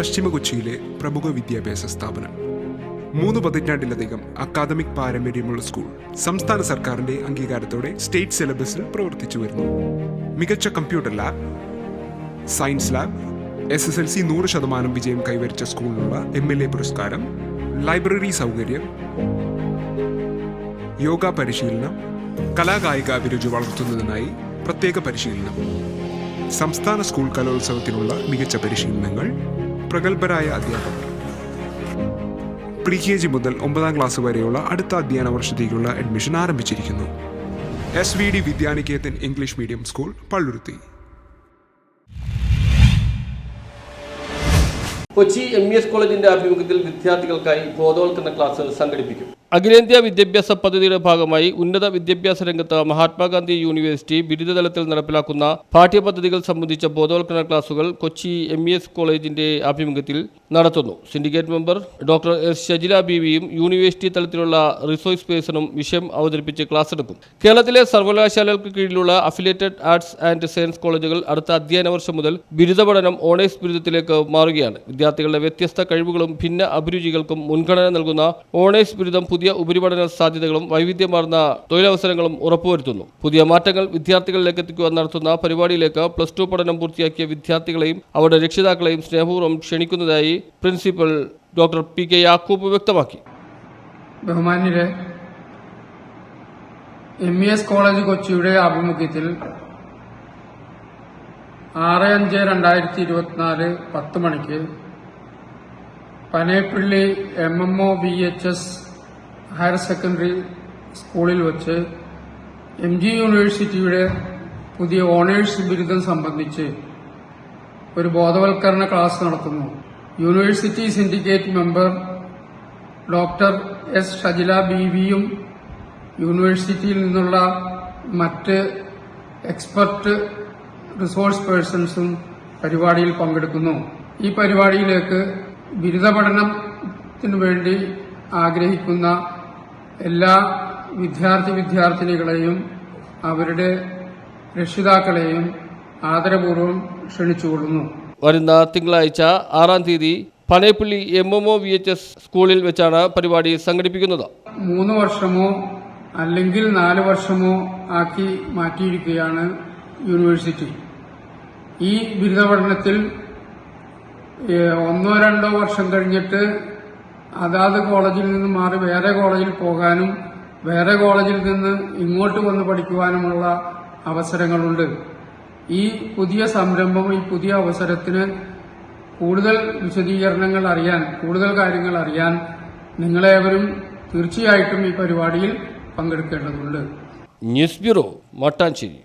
പശ്ചിമ കൊച്ചിയിലെ പ്രമുഖ വിദ്യാഭ്യാസ സ്ഥാപനം. മൂന്ന് പതിറ്റാണ്ടിലധികം അക്കാദമിക് പാരമ്പര്യമുള്ള സ്കൂൾ സംസ്ഥാന സർക്കാരിന്റെ അംഗീകാരത്തോടെ സ്റ്റേറ്റ് സിലബസിൽ പ്രവർത്തിച്ചു വരുന്നു. മികച്ച computer lab science lab S S L C നൂറ് ശതമാനം വിജയം കൈവരിച്ച സ്കൂളിനുള്ള എം എൽ എ പുരസ്കാരം ലൈബ്രറി സൗകര്യം യോഗ പരിശീലനം കലാകായിക അഭിരുചി വളർത്തുന്നതിനായി പ്രത്യേക പരിശീലനം. സംസ്ഥാന സ്കൂൾ കലോത്സവത്തിനുള്ള മികച്ച പരിശീലനങ്ങൾ പ്രഗത്ഭരായ അധ്യാപകർ. പ്രീ കെ ജി മുതൽ ഒമ്പതാം ക്ലാസ് വരെയുള്ള അടുത്ത അധ്യയന വർഷത്തേക്കുള്ള അഡ്മിഷൻ ആരംഭിച്ചിരിക്കുന്നു. S V D Vidyanikethan English medium school Palluruthy. Kochi M E S കോളേജിന്റെ ആഭിമുഖ്യത്തിൽ വിദ്യാർത്ഥികൾക്കായി ബോധവൽക്കരണ ക്ലാസ് സംഘടിപ്പിക്കും. അഖിലേന്ത്യാ വിദ്യാഭ്യാസ പദ്ധതിയുടെ ഭാഗമായി ഉന്നത വിദ്യാഭ്യാസ രംഗത്ത് മഹാത്മാഗാന്ധി യൂണിവേഴ്സിറ്റി ബിരുദതലത്തിൽ നടപ്പിലാക്കുന്ന പാഠ്യപദ്ധതികൾ സംബന്ധിച്ച ബോധവൽക്കരണ ക്ലാസുകൾ കൊച്ചി എം ഇ എസ് കോളേജിന്റെ ആഭിമുഖ്യത്തിൽ നടത്തുന്നു. Syndicate member doctor S. Shajila ബിവിയും university തലത്തിലുള്ള റിസോഴ്സ് പേഴ്സണും വിഷയം അവതരിപ്പിച്ച് ക്ലാസ് എടുക്കും കേരളത്തിലെ സർവകലാശാലകൾക്ക് കീഴിലുള്ള അഫിലിയേറ്റഡ് ആർട്സ് ആൻഡ് സയൻസ് കോളേജുകൾ അടുത്ത അധ്യയന വർഷം മുതൽ ബിരുദ പഠനം ഓണേഴ്സ് ബിരുദത്തിലേക്ക് മാറുകയാണ്. വിദ്യാർത്ഥികളുടെ വ്യത്യസ്ത കഴിവുകളും ഭിന്ന അഭിരുചികൾക്കും മുൻഗണന നൽകുന്ന ഓണേഴ്സ് ബിരുദം പുതിയ ഉപരിപഠന സാധ്യതകളും വൈവിധ്യമാർന്ന തൊഴിലവസരങ്ങളും ഉറപ്പുവരുത്തുന്നു. പുതിയ മാറ്റങ്ങൾ വിദ്യാർത്ഥികളിലേക്ക് എത്തിക്കുവാൻ നടത്തുന്ന പരിപാടിയിലേക്ക് പ്ലസ് ടു പഠനം പൂർത്തിയാക്കിയ വിദ്യാർത്ഥികളെയും അവരുടെ രക്ഷിതാക്കളെയും സ്നേഹപൂർവം ക്ഷണിക്കുന്നതായി principal doctor P K Yakub വ്യക്തമാക്കി. ബഹുമാന്യരെ എം ഇ എസ് കോളേജ് കൊച്ചിയുടെ ആഭിമുഖ്യത്തിൽ ആറ് അഞ്ച് രണ്ടായിരത്തി ഇരുപത്തിനാല് പത്ത് മണിക്ക് Panepilly M M O B H S higher secondary സ്കൂളിൽ വച്ച് എം ജി യൂണിവേഴ്സിറ്റിയുടെ പുതിയ ഓണേഴ്സ് ബിരുദം സംബന്ധിച്ച് ഒരു ബോധവൽക്കരണ ക്ലാസ് നടത്തുന്നു. University syndicate member doctor S Shajila B വിയും യൂണിവേഴ്സിറ്റിയിൽ നിന്നുള്ള മറ്റ് എക്സ്പെർട്ട് റിസോഴ്സ് പേഴ്സൺസും പരിപാടിയിൽ പങ്കെടുക്കുന്നു. ഈ പരിപാടിയിലേക്ക് ബിരുദ പഠനത്തിനു വേണ്ടി ആഗ്രഹിക്കുന്ന എല്ലാ വിദ്യാർത്ഥി വിദ്യാർത്ഥിനികളെയും അവരുടെ രക്ഷിതാക്കളെയും ആദരപൂർവം ക്ഷണിച്ചുകൊള്ളുന്നു. വരുന്ന തിങ്കളാഴ്ച ആറാം തീയതി Paneppally M M O V H S സ്കൂളിൽ വെച്ചാണ് പരിപാടി സംഘടിപ്പിക്കുന്നത്. മൂന്ന് വർഷമോ അല്ലെങ്കിൽ നാല് വർഷമോ ആക്കി മാറ്റിയിരിക്കുകയാണ് യൂണിവേഴ്സിറ്റി. ഈ ബിരുദ പഠനത്തിൽ ഒന്നോ രണ്ടോ വർഷം കഴിഞ്ഞിട്ട് അതാത് കോളേജിൽ നിന്ന് മാറി വേറെ കോളേജിൽ പോകാനും വേറെ കോളേജിൽ നിന്ന് ഇങ്ങോട്ട് വന്ന് പഠിക്കുവാനുമുള്ള അവസരങ്ങളുണ്ട്. ഈ പുതിയ സംരംഭം ഈ പുതിയ അവസരത്തിന് കൂടുതൽ വിശദീകരണങ്ങൾ അറിയാൻ കൂടുതൽ കാര്യങ്ങൾ അറിയാൻ നിങ്ങളേവരും തീർച്ചയായിട്ടും ഈ പരിപാടിയിൽ പങ്കെടുക്കേണ്ടതുണ്ട്. News bureau Mattancherry.